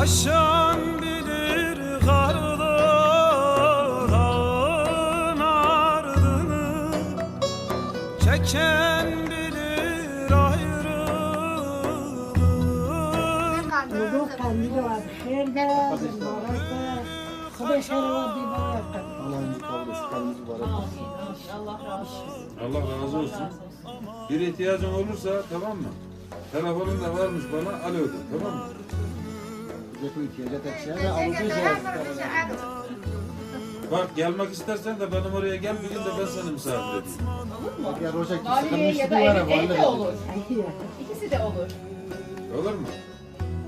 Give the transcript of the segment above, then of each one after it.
Aşan bilir kardır dağın ardını Çeken bilir ayrılığın Bulduk kendini var. Maraş'ta, Kıbrıs'ta var bir var. Allah'ın kabul etsin. Kalbimiz mübarek olsun. Allah razı olsun. Allah razı olsun. Bir ihtiyacın olursa tamam mı? Telefonum da varmış bana alo de tamam mı? Götür ihtiyaca tek şey de alıcı. Bak gelmek istersen de benim oraya gel bir gün de ben seni misafir edeyim. Bak ya Roca ki Valiye ya sıkılmıştı da ev, ev de olur. İkisi de olur. Olur mu?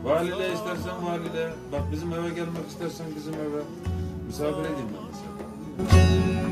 Valide istersen valide. Bak bizim eve gelmek istersen bizim eve misafir edeyim ben seni.